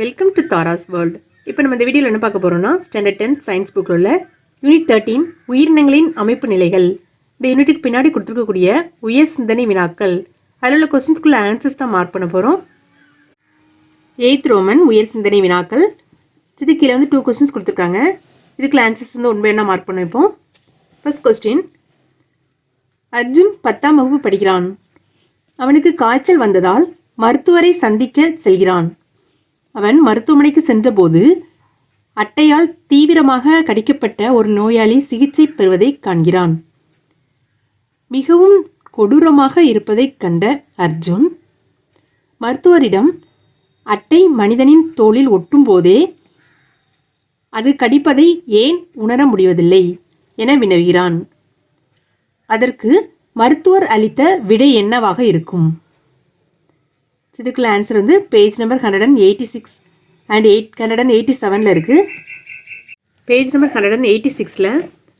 Welcome to Tara's world இப்போ நம்ம இந்த வீடியோவில் என்ன பார்க்க போகிறோம்னா ஸ்டாண்டர்ட் டென்த் சயின்ஸ் புக்கில் உள்ள யூனிட் தேர்ட்டீன் உயிரினங்களின் அமைப்பு நிலைகள். இந்த யூனிட்டுக்கு பின்னாடி கொடுத்துருக்கக்கூடிய உயர் சிந்தனை வினாக்கள். அதில் உள்ள கொஸ்டின்ஸ்குள்ள ஆன்சர்ஸ் தான் மார்க் பண்ண போகிறோம் எயித் ரோமன் உயர் சிந்தனை வினாக்கள். இது கீழே வந்து டூ கொஸ்டின்ஸ் கொடுத்துருக்காங்க. இதுக்குள்ள ஆன்சர்ஸ் வந்து உண்மை என்ன மார்க் பண்ண வைப்போம் கொஸ்டின் அர்ஜுன் பத்தாம் வகுப்பு படிக்கிறான். அவனுக்கு காய்ச்சல் வந்ததால் மருத்துவரை சந்திக்க செல்கிறான். அவன் மருத்துவமனைக்கு சென்றபோது அட்டையால் தீவிரமாக கடிக்கப்பட்ட ஒரு நோயாளி சிகிச்சை பெறுவதை காண்கிறான். மிகவும் கொடூரமாக இருப்பதைக் கண்ட அர்ஜுன் மருத்துவரிடம் அட்டை மனிதனின் தோளில் ஒட்டும் போதே அது கடிப்பதை ஏன் உணர முடிவதில்லை என வினவுகிறான். அதற்கு மருத்துவர் அளித்த விடை என்னவாக இருக்கும்? இதுக்குள்ள ஆன்சர் வந்து page number hundred and eighty six and eight hundred and eighty செவனில் இருக்குது page number hundred and eighty சிக்ஸில்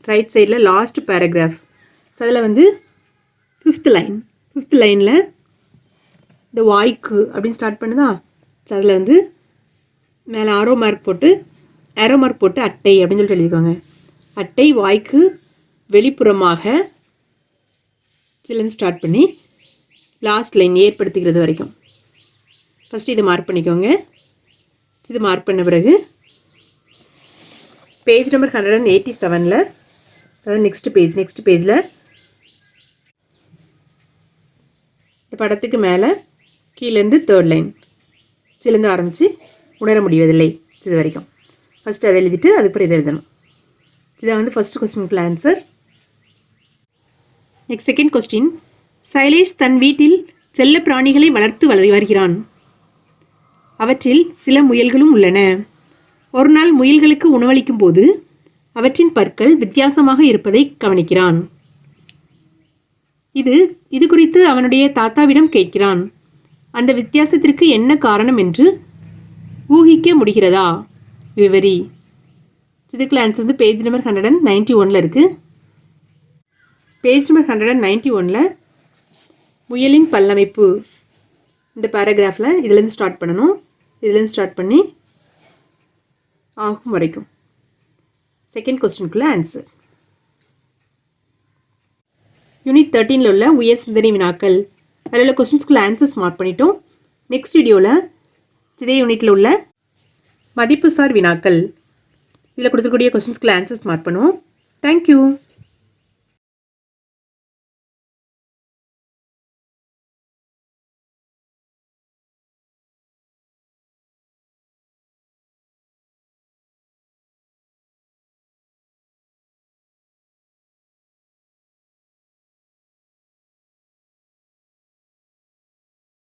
ரைட் சைடில் லாஸ்ட் பேராகிராஃப் ஸோ அதில் வந்து ஃபிஃப்த் லைன் ஃபிஃப்த் லைனில் இந்த வாய்க்கு அப்படின்னு ஸ்டார்ட் பண்ணுதா? ஸோ அதில் வந்து மேலே ஆரோ மார்க் போட்டு ஆரோ மார்க் போட்டு அட்டை அப்படின்னு சொல்லிட்டு எழுதிக்கோங்க அட்டை வாய்க்கு வெளிப்புறமாக சிலன் ஸ்டார்ட் பண்ணி லாஸ்ட் லைன் ஏற்படுத்திக்கிறது வரைக்கும். ஃபஸ்ட்டு இதை மார்க் பண்ணிக்கோங்க. இது மார்க் பண்ண பிறகு page number hundred and eighty செவனில் அதாவது நெக்ஸ்ட் பேஜ் நெக்ஸ்ட் பேஜில் இந்த படத்துக்கு மேலே கீழேருந்து தேர்ட் லைன் சிலேருந்து ஆரம்பித்து உணர முடிவதில்லை இது வரைக்கும். ஃபஸ்ட்டு அதை எழுதிட்டு அதுக்கப்புறம் இதை எழுதணும். இதான் வந்து first கொஸ்டினுக்குள்ள answer next second question Shailesh தன் வீட்டில் செல்ல பிராணிகளை வளர்த்து வள வருகிறான். அவற்றில் சில முயல்களும் உள்ளன. ஒரு நாள் முயல்களுக்கு உணவளிக்கும் போது அவற்றின் பற்கள் வித்தியாசமாக இருப்பதை கவனிக்கிறான். இது இது குறித்து அவனுடைய தாத்தாவிடம் கேட்கிறான். அந்த வித்தியாசத்திற்கு என்ன காரணம் என்று ஊகிக்க முடிகிறதா? விவரி. இதுக்குள்ள ஆன்சர் வந்து page number hundred and ninety ஒனில் இருக்குது page number hundred and ninety ஒனில் முயலின் பல்லமைப்பு. இந்த பேராகிராஃபில் இதுலேருந்து ஸ்டார்ட் பண்ணணும். இதுலேருந்து ஸ்டார்ட் பண்ணி ஆகும் வரைக்கும். செகண்ட் கொஸ்டினுக்குள்ளே ஆன்சர் யூனிட் தேர்ட்டீனில் உள்ள உயர் சிந்தனை வினாக்கள். அதில் உள்ள கொஸ்டின்ஸ்குள்ளே ஆன்சர்ஸ் மார்க் பண்ணிட்டோம். நெக்ஸ்ட் வீடியோவில் இதே யூனிட்டில் உள்ள மதிப்புசார் வினாக்கள். இதில் கொடுத்துருக்கூடிய கொஸ்டின்ஸ்குள்ளே ஆன்சர்ஸ் மார்க் பண்ணுவோம். Thank you